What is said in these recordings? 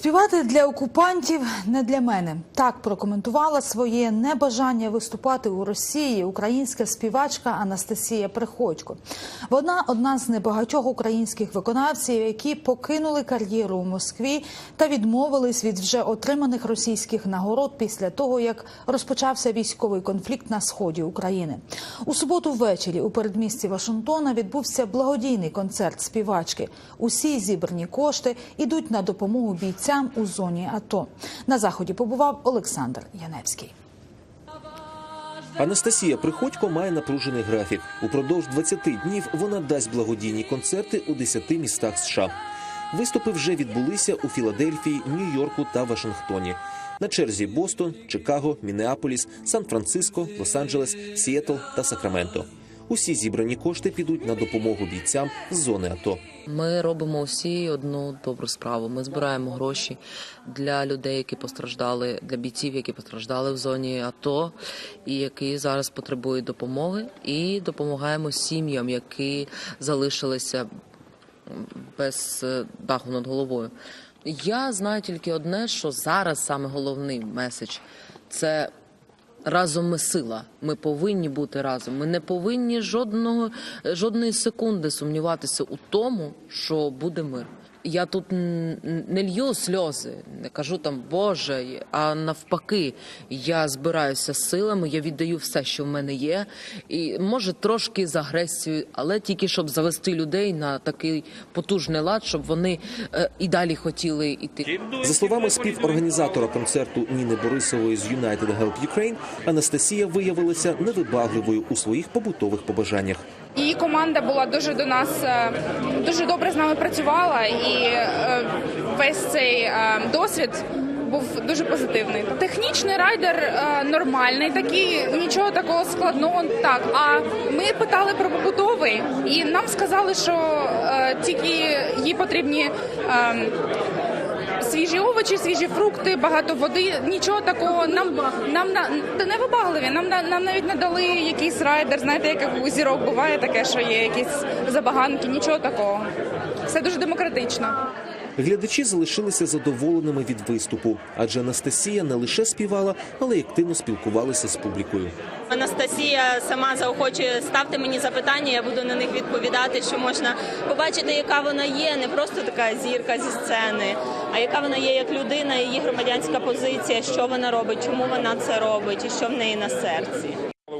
Співати для окупантів не для мене. Так прокоментувала своє небажання виступати у Росії українська співачка Анастасія Приходько. Вона одна з небагатьох українських виконавців, які покинули кар'єру у Москві та відмовились від вже отриманих російських нагород після того, як розпочався військовий конфлікт на сході України. У суботу ввечері у передмісті Вашингтона відбувся благодійний концерт співачки. Усі зібрані кошти йдуть на допомогу бійцям у зоні АТО. На заході побував Олександр Яневський. Анастасія Приходько має напружений графік. Упродовж 20 днів вона дасть благодійні концерти у 10 містах США. Виступи вже відбулися у Філадельфії, Нью-Йорку та Вашингтоні. На черзі Бостон, Чикаго, Міннеаполіс, Сан-Франциско, Лос-Анджелес, Сіетл та Сакраменто. Усі зібрані кошти підуть на допомогу бійцям з зони АТО. Ми робимо всі одну добру справу. Ми збираємо гроші для людей, які постраждали, для бійців, які постраждали в зоні АТО, і які зараз потребують допомоги, і допомагаємо сім'ям, які залишилися без даху над головою. Я знаю тільки одне, що зараз саме головний меседж це разом ми сила. Ми повинні бути разом. Ми не повинні жодного жодної секунди сумніватися у тому, що буде мир. Я тут не лью сльози, не кажу там Боже, а навпаки, я збираюся силами, я віддаю все, що в мене є, і може трошки з агресією, але тільки щоб завести людей на такий потужний лад, щоб вони е, і далі хотіли йти. За словами співорганізатора концерту Ніни Борисової з United Help Ukraine, Анастасія виявилася невибагливою у своїх побутових побажаннях. Її команда була дуже до нас е, дуже добре з нами працювала, і е, весь цей е, досвід був дуже позитивний. Технічний райдер нормальний, такий нічого такого складного. Так, а ми питали про побутовий, і нам сказали, що тільки їй потрібні. Свіжі овочі, свіжі фрукти, багато води. Нічого такого нам нам на не вибагливі. Нам на- нам навіть не дали якийсь райдер. Знаєте, як у зірок буває таке, що є якісь забаганки. Нічого такого. Все дуже демократично. Глядачі залишилися задоволеними від виступу, адже Анастасія не лише співала, але й активно спілкувалася з публікою. Анастасія сама заохочує ставте мені запитання, я буду на них відповідати, що можна побачити, яка вона є, не просто така зірка зі сцени, а яка вона є як людина, її громадянська позиція, що вона робить, чому вона це робить і що в неї на серці.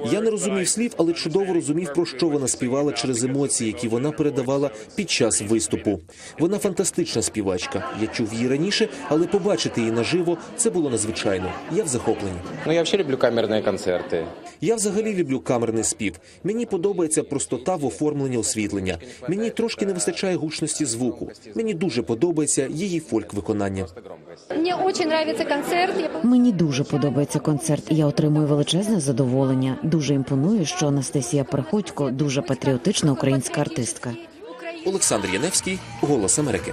Я не розумів слів, але чудово розумів, про що вона співала через емоції, які вона передавала під час виступу. Вона фантастична співачка. Я чув її раніше, але побачити її наживо це було надзвичайно. Я в захопленні. Ну, я вообще люблю камерные концерты. Я взагалі люблю камерний спів. Мені подобається простота в оформленні освітлення. Мені трошки не вистачає гучності звуку. Мені дуже подобається її фольк-виконання. Мне очень нравится концерт. Мені дуже подобається концерт. Я отримую величезне задоволення. Дуже імпонує, що Анастасія Приходько дуже патріотична українська артистка. Олександр Яневський, Голос Америки.